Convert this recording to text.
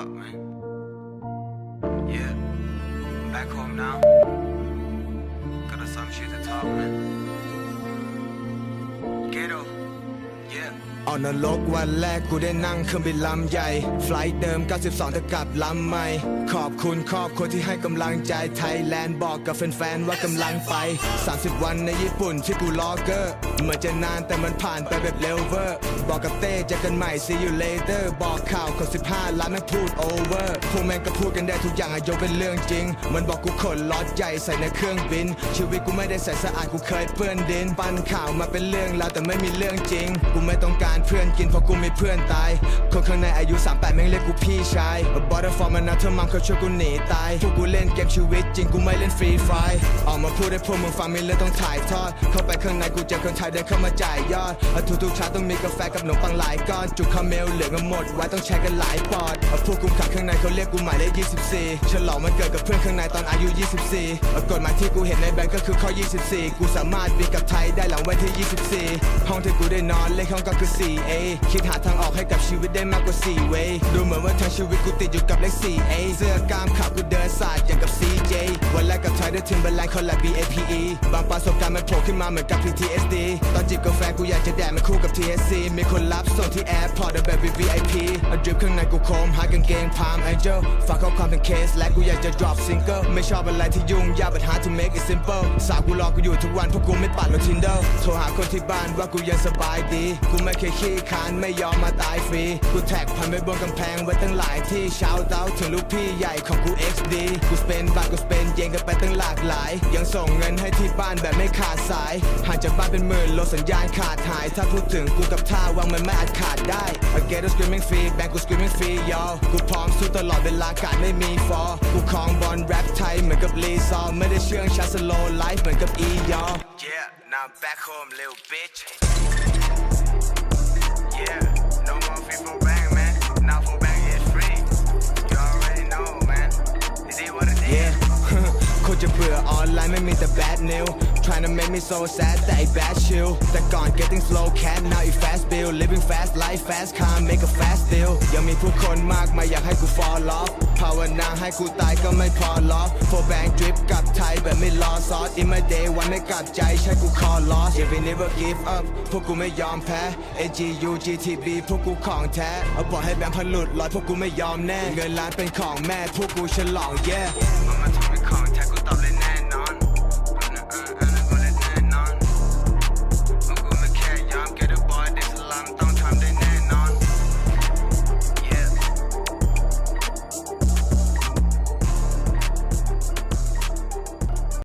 up, man. Yeah, back home now. Got a son, she's a top, man. ออกนรกวันแรกกูได้นั่งเครื่องบินลำใหญ่ ไฟลท์เดิม 92แต่กลับลำใหม่ ขอบคุณครอบครัวที่ให้กำลังใจไทยแลนด์บอกกับแฟนๆว่ากำลังไป 30 วันในญี่ปุ่นที่กูรอเกอร์เหมือนจะนานแต่มันผ่านไปแบบเร็วเวอร์ บอกกับเต้เจอกันใหม่ see you later บอกข่าวคน15 ล้านไม่พูด over พวกแม่งก็พูดกันได้ทุกอย่างอะยกเป็นเรื่องจริง มันบอกกูขนล็อตใหญ่ใส่ในเครื่องบิน ชีวิตกูไม่ได้ใส่สะอาดกูเคยเปื้อนดิน ปั้นข่าวมาเป็นเรื่องราวแต่ไม่มีเรื่องจริง กูไม่ต้องการเพื่อนกินเพราะกูมีเพื่อนตาย คนข้างในอายุ 38แม่งเรียกกูพี่ชายบอสฟอร์มันนะเธอมังเขาช่วยกูหนีตาย พวกกูเล่นเกมชีวิตจริงกูไม่เล่นฟรีไฟร์ออกมาพูดให้พวกมึงฟังมีเรื่องต้องถ่ายทอด เข้าไปข้างในกูเจอคนไทยเดินเข้ามาจ่ายยอดทุกทุกเช้าต้องมีกาแฟกับขนมปังหลายก้อน จุกคาเมลเหลือกันหมดไว้ต้องแชร์กันหลายปอดพวกกุมขังข้างในเขาเรียกกูหมายเลข24ฉลองมันเกิดกับเพื่อนข้างในตอนอายุ 24กฎหมายที่กูเห็นในแบงก์ก็คือข้อ 24 กูสามารถบินกับไทยได้หลังวันที่ 24 ห้องที่กูได้นอนเลขห้องก็คือ 4A คิดหาทางออกให้กับชีวิตได้มากกว่า 4 way ดูเหมือนว่าทางชีวิตกูติดอยู่กับเลข 4A เสื้อกล้ามขาวกูเดินสายอย่างกับ C แรกกับไทยด้วยทิมเบอร์แลนด์คอลแลบ BAPE บางประสบการณ์มันโผล่ขึ้นมาเหมือนกับ PTSD ตอนจิบกาแฟกูอยากจะแดกมันคู่กับ TSC มีคนรับส่งที่แอร์พอร์ตแบบ VIP เอาดริปข้างในกูโคมหากางเกงพามไอเจลฝากข้อความเป็นเคสและกูอยากจะ drop single ไม่ชอบอะไรที่ยุ่งยาก but hard to make it simple สาวกูรอกูอยู่ทุกวันเพราะกูไม่ปัดลง Tinder โทรหาคนที่บ้านว่ากูยังสบายดี กูไม่เคยขี้คานไม่ยอมมาตายฟรี กูแท็กพันไปบนกำแพงไว้ตั้งหลายที่ชาวเต้าถึงลูกพี่ใหญ่ของกู XD กูสเปนบาทกูสเปนเยนกันไปตั้งหลากหลาย ยังส่งเงินให้ที่บ้านแบบไม่ขาดสายห่างจากบ้านเป็นหมื่นโลสัญญาณขาดหาย ถ้าพูดถึงกูกับท่าวางมันไม่อาจขาดได้ I get a screaming free แบงกู screaming free yo กูพร้อมสู้ตลอดเวลาการไม่มีฟอกูครองบอลแรปไทยเหมือนกับลีซอร์ไม่ได้เชื่องชาสโลไลฟ์เหมือนกับอียอ Yeah now I'm back home little bitch จะเบื่อออนไลน์ไม่มีแต่ bad news trying to make me so sad แต่ไอ้ bad chill แต่ก่อน getting slow cat now it fast bill living fast life fast car make a fast deal ยังมีผู้คนมากมายอยากให้กู fall off ภาวนาให้กูตายก็ไม่พอล็อก for bang drip กับไทยแบบไม่รอซอส in my day วันไม่กลับใจใช่กู call lost if we never give up พวกกูไม่ยอมแพ้ AGU GTB พวกกูของแท้เอาบอกให้แบงค์พันหลุดลอยพวกกูไม่ยอมแน่ เงินล้านเป็นของแม่พวกกูฉลอง yeah